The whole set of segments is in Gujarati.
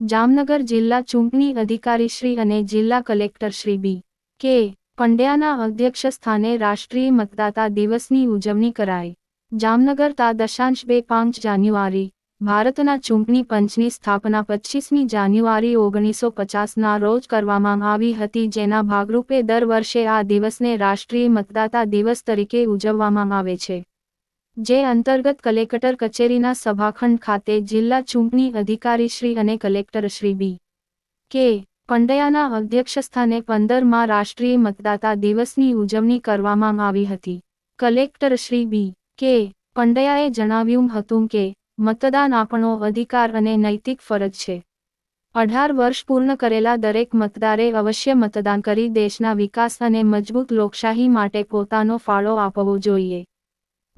જામનગર જિલ્લા ચૂંટણી અધિકારીશ્રી અને જિલ્લા કલેક્ટરશ્રી બી. કે. પંડ્યાના અધ્યક્ષસ્થાને રાષ્ટ્રીય મતદાતા દિવસની ઉજવણી કરાઈ. જામનગર તા દશાંશ બે પાંચ જાન્યુઆરી, ભારતના ચૂંટણી પંચની સ્થાપના પચીસમી જાન્યુઆરી ઓગણીસો પચાસના રોજ કરવામાં આવી હતી જેના ભાગરૂપે દર વર્ષે આ દિવસને રાષ્ટ્રીય મતદાતા દિવસ તરીકે ઉજવવામાં આવે છે. જે અંતર્ગત કલેક્ટર કચેરીના સભાખંડ ખાતે જિલ્લા ચૂંટણી અધિકારીશ્રી અને કલેક્ટરશ્રી બી. કે. પંડયાના અધ્યક્ષસ્થાને પંદરમાં રાષ્ટ્રીય મતદાતા દિવસની ઉજવણી કરવામાં આવી હતી. Collector Shri B. કે. પંડયાએ જણાવ્યું હતું કે, મતદાન આપણો અધિકાર અને નૈતિક ફરજ છે. અઢાર વર્ષ પૂર્ણ કરેલા દરેક મતદારે અવશ્ય મતદાન કરી દેશના વિકાસ અને મજબૂત લોકશાહી માટે પોતાનો ફાળો આપવો જોઈએ.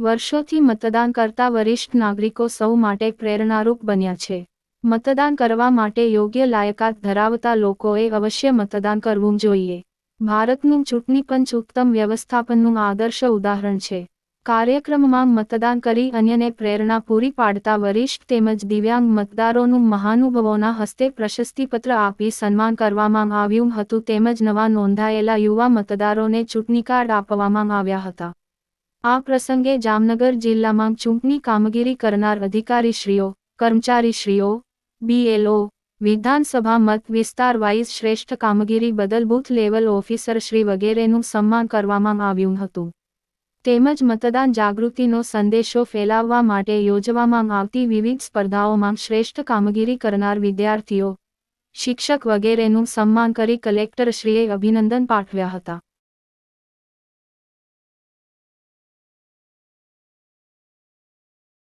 વર્ષોથી મતદાન કરતા વરિષ્ઠ નાગરિકો સૌ માટે પ્રેરણારૂપ બન્યા છે. મતદાન કરવા માટે યોગ્ય લાયકાત ધરાવતા લોકોએ અવશ્ય મતદાન કરવું જોઈએ. ભારતનું ચૂંટણી પંચ ઉત્તમ વ્યવસ્થાપનનું આદર્શ ઉદાહરણ છે. કાર્યક્રમમાં મતદાન કરી અન્યને પ્રેરણા પૂરી પાડતા વરિષ્ઠ તેમજ દિવ્યાંગ મતદારોનું મહાનુભવોના હસ્તે પ્રશસ્તિપત્ર આપી સન્માન કરવામાં આવ્યું હતું તેમજ નવા નોંધાયેલા યુવા મતદારોને ચૂંટણી કાર્ડ આપવામાં આવ્યા હતા. આ પ્રસંગે જામનગર જિલ્લામાં ચૂંટણી કામગીરી કરનાર અધિકારીશ્રીઓ, કર્મચારીશ્રીઓ બીએલઓ વિધાનસભા મત વિસ્તાર વાઇઝ શ્રેષ્ઠ કામગીરી બદલ બૂથ લેવલ ઓફિસરશ્રી વગેરેનું સન્માન કરવામાં આવ્યું હતું. તેમજ મતદાન જાગૃતિનો સંદેશો ફેલાવવા માટે યોજવામાં આવતી વિવિધ સ્પર્ધાઓમાં શ્રેષ્ઠ કામગીરી કરનાર વિદ્યાર્થીઓ, શિક્ષક વગેરેનું સન્માન કરી કલેક્ટરશ્રીએ અભિનંદન પાઠવ્યા હતા.